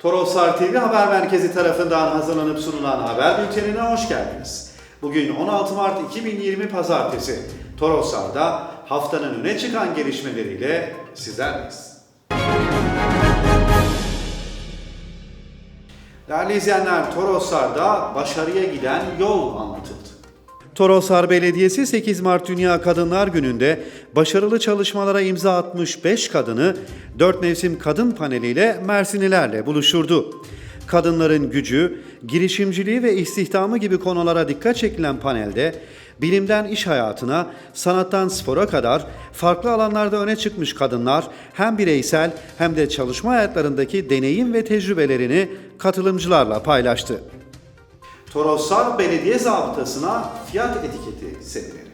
Toroslar TV Haber Merkezi tarafından hazırlanıp sunulan haber bültenine hoş geldiniz. Bugün 16 Mart 2020 Pazartesi. Toroslar'da haftanın öne çıkan gelişmeleriyle sizlerleyiz. Değerli izleyenler, Toroslar'da başarıya giden yol anlatıldı. Toroslar Belediyesi 8 Mart Dünya Kadınlar Günü'nde başarılı çalışmalara imza atmış 5 kadını 4 mevsim kadın paneliyle Mersinlilerle buluşturdu. Kadınların gücü, girişimciliği ve istihdamı gibi konulara dikkat çekilen panelde bilimden iş hayatına, sanattan spora kadar farklı alanlarda öne çıkmış kadınlar hem bireysel hem de çalışma hayatlarındaki deneyim ve tecrübelerini katılımcılarla paylaştı. Toroslar Belediye Zabıtası'na fiyat etiketi semileri.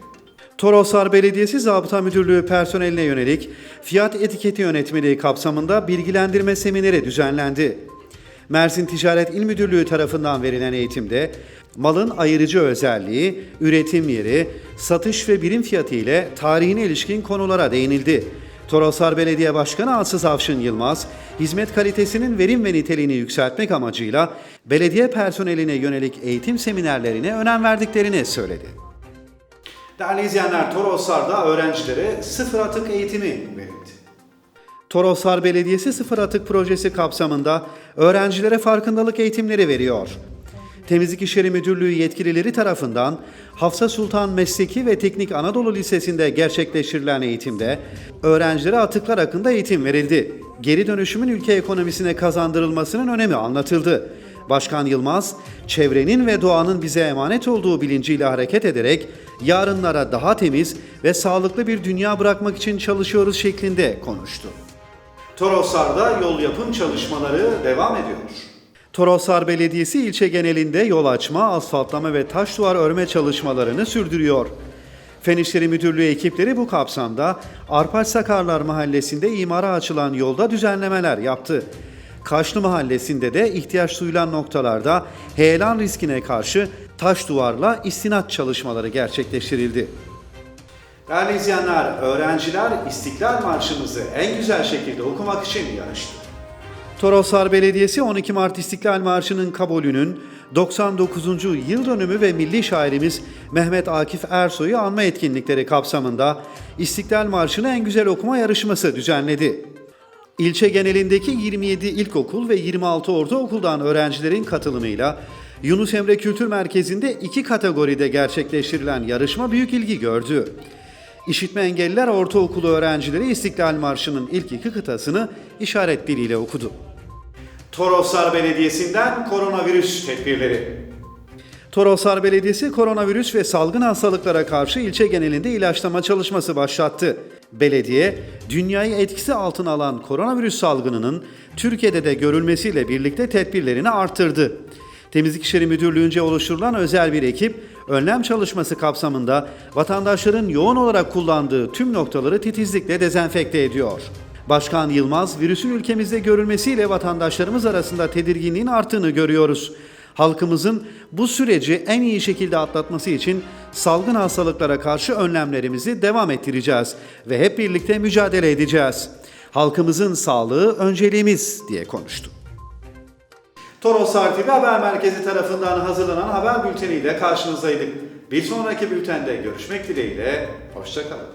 Toroslar Belediyesi Zabıta Müdürlüğü personeline yönelik fiyat etiketi yönetmeliği kapsamında bilgilendirme semineri düzenlendi. Mersin Ticaret İl Müdürlüğü tarafından verilen eğitimde malın ayırıcı özelliği, üretim yeri, satış ve birim fiyatı ile tarihine ilişkin konulara değinildi. Toroslar Belediye Başkanı Asız Avşın Yılmaz, hizmet kalitesinin verim ve niteliğini yükseltmek amacıyla belediye personeline yönelik eğitim seminerlerine önem verdiklerini söyledi. Değerli izleyenler, Toroslar'da öğrencilere sıfır atık eğitimi verildi. Toroslar Belediyesi Sıfır Atık Projesi kapsamında öğrencilere farkındalık eğitimleri veriyor. Temizlik İşleri Müdürlüğü yetkilileri tarafından Hafsa Sultan Mesleki ve Teknik Anadolu Lisesi'nde gerçekleştirilen eğitimde öğrencilere atıklar hakkında eğitim verildi. Geri dönüşümün ülke ekonomisine kazandırılmasının önemi anlatıldı. Başkan Yılmaz, çevrenin ve doğanın bize emanet olduğu bilinciyle hareket ederek yarınlara daha temiz ve sağlıklı bir dünya bırakmak için çalışıyoruz şeklinde konuştu. Toroslar'da yol yapım çalışmaları devam ediyor. Toroslar Belediyesi ilçe genelinde yol açma, asfaltlama ve taş duvar örme çalışmalarını sürdürüyor. Fen İşleri Müdürlüğü ekipleri bu kapsamda Arpaç Sakarlar Mahallesi'nde imara açılan yolda düzenlemeler yaptı. Kaşlı Mahallesi'nde de ihtiyaç duyulan noktalarda heyelan riskine karşı taş duvarla istinat çalışmaları gerçekleştirildi. Değerli izleyenler, öğrenciler İstiklal Marşımızı en güzel şekilde okumak için yarıştı. Toroslar Belediyesi 12 Mart İstiklal Marşı'nın kabulünün 99. yıl dönümü ve milli şairimiz Mehmet Akif Ersoy'u anma etkinlikleri kapsamında İstiklal Marşı'nı en güzel okuma yarışması düzenledi. İlçe genelindeki 27 ilkokul ve 26 ortaokuldan öğrencilerin katılımıyla Yunus Emre Kültür Merkezi'nde iki kategoride gerçekleştirilen yarışma büyük ilgi gördü. İşitme engelliler ortaokulu öğrencileri İstiklal Marşı'nın ilk iki kıtasını işaret diliyle okudu. Toroslar Belediyesi'nden koronavirüs tedbirleri. Toroslar Belediyesi koronavirüs ve salgın hastalıklara karşı ilçe genelinde ilaçlama çalışması başlattı. Belediye, dünyayı etkisi altına alan koronavirüs salgınının Türkiye'de de görülmesiyle birlikte tedbirlerini arttırdı. Temizlik İşleri Müdürlüğü'nce oluşturulan özel bir ekip, önlem çalışması kapsamında vatandaşların yoğun olarak kullandığı tüm noktaları titizlikle dezenfekte ediyor. Başkan Yılmaz, virüsün ülkemizde görülmesiyle vatandaşlarımız arasında tedirginliğin arttığını görüyoruz. Halkımızın bu süreci en iyi şekilde atlatması için salgın hastalıklara karşı önlemlerimizi devam ettireceğiz ve hep birlikte mücadele edeceğiz. Halkımızın sağlığı önceliğimiz diye konuştu. Toroslar TV Haber Merkezi tarafından hazırlanan haber bülteniyle karşınızdaydık. Bir sonraki bültende görüşmek dileğiyle, hoşçakalın.